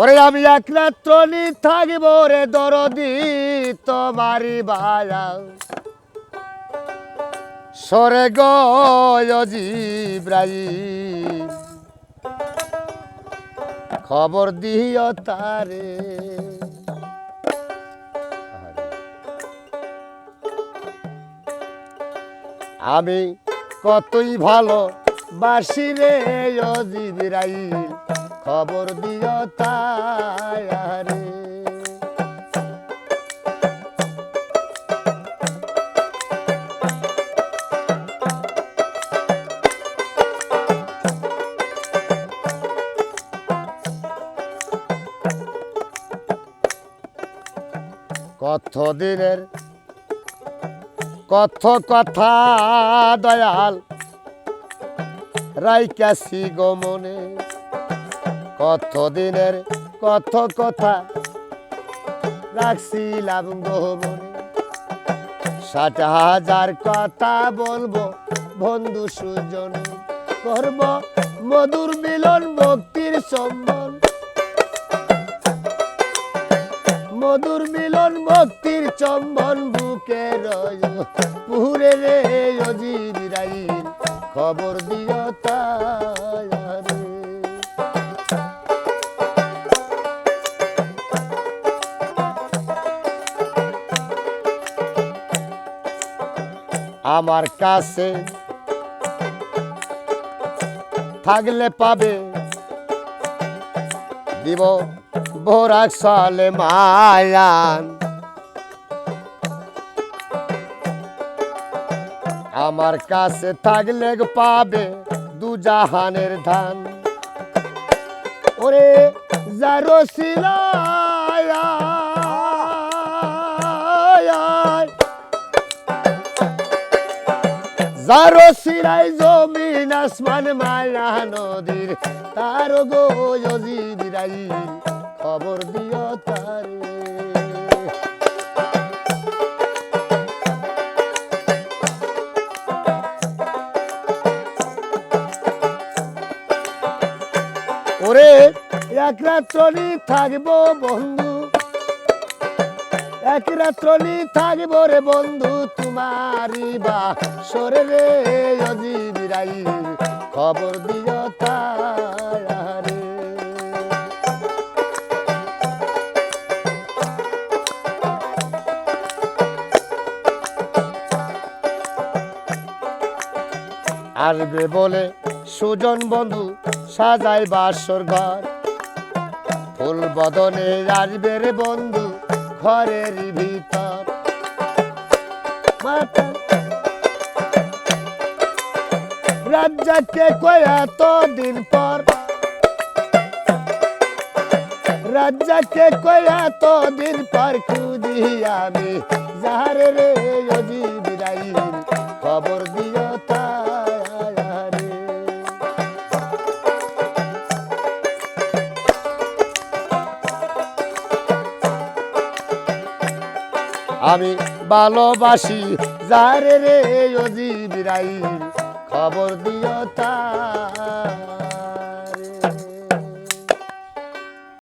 ওরে আমি এক রাত্রনি থাকিব রে দরদি তোমারি বায়া সরে গজিব্রাই খবর দিও তারে। আমি কতই ভালো বাসি রে অজিবিরাই খবর দিও তারে কত দিনের কত কথা দয়াল রাইকাশি গমনে কত দিনের কত কথা রাখছিলাম গমনে ষাট হাজার কথা বলব বন্ধু সুজন, করব মধুর মিলন ভক্তির সম্বল। মধুর মিলন ভক্তির চম্বন বুকে রয় পুরে রে অজিবিরাই খবর দিও আমার কাছে থাকলে পাবে। দিব বোরাক সালে মায়ান। আমার কাছে থাকলে পাবে দু জাহানের ধান। ওরে যারো যারো সিরাই জমিন আসমান মায়া নদীর, তার গো বিরাই খবর দিও তারে। ওরে, এক রাত্রনি থাকব বন্ধু এক রাত্রনি থাকব রে বন্ধু তোমারি বা। সরে রে অজিবিরাই খবর দিও তারে আসবে বলে সুজন বন্ধু সাজাই বাসর ঘর ফুল বদনে আসবে রে বন্ধু ঘরের ভিতর। মাতা রাজ্জাকে কয়াত দিন পর? রাজ্জাকে কয়াত দিন পর খুঁজি আমি? যাহারে রে অজি বিদাই খবর দিও আমি ভালোবাসি যারে রে অজি বিরাই খবর দিও তা